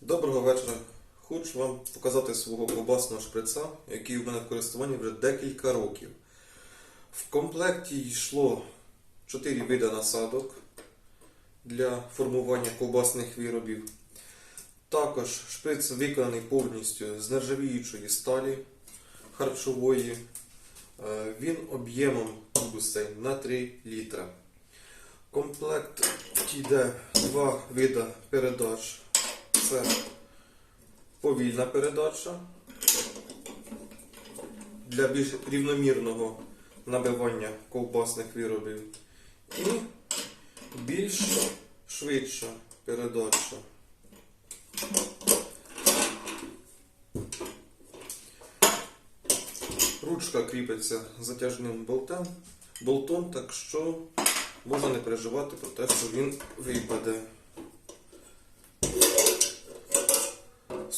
Доброго вечора. Хочу вам показати свого ковбасного шприца, який у мене в користуванні вже декілька років. В комплекті йшло 4 види насадок для формування ковбасних виробів. Також шприц виконаний повністю з нержавіючої сталі харчової. Е, Він об'ємом тубусей на 3 літра. Комплект йде два види передач. Це повільна передача для більш рівномірного набивання ковбасних виробів і більш швидша передача. Ручка кріпиться затяжним болтом, болтом, так що можна не переживати про те, що він випаде.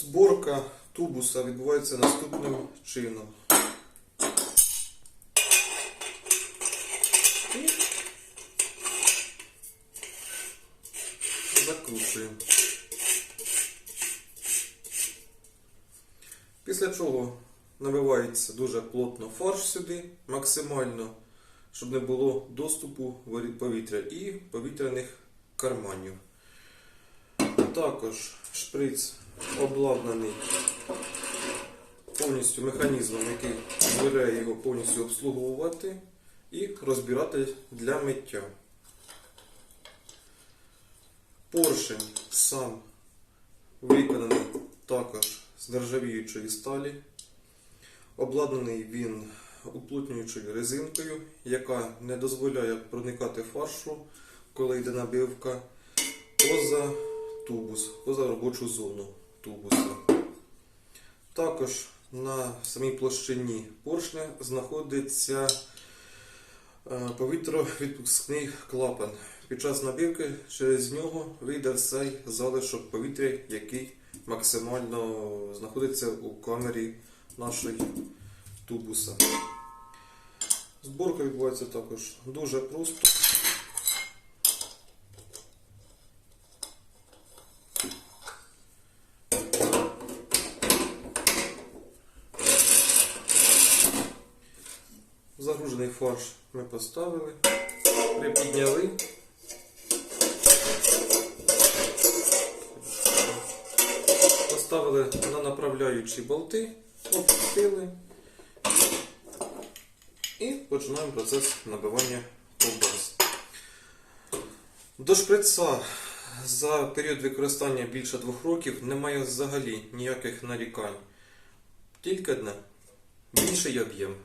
Зборка тубуса відбувається наступним чином. І закручуємо. Після чого набивається дуже плотно фарш сюди, максимально, щоб не було доступу повітря і повітряних карманів. Також шприц обладнаний повністю механізмом, який дозволяє його повністю обслуговувати і розбирати для миття. Поршень сам виконаний також з нержавіючої сталі. Обладнаний він уплотнюючою резинкою, яка не дозволяє проникати фаршу, коли йде набивка, поза тубус, поза робочу зону тубуса. Також на самій площині поршня знаходиться е, повітровідпускний клапан. Під час набивки через нього вийде цей залишок повітря, який максимально знаходиться у камері нашої тубуса. Зборка відбувається також дуже просто. Загружений фарш ми поставили, припідняли. Поставили на направляючі болти, опустили і починаємо процес набивання ковбас. До шприца за період використання більше двох років немає взагалі ніяких нарікань. Тільки одне. Більший об'єм.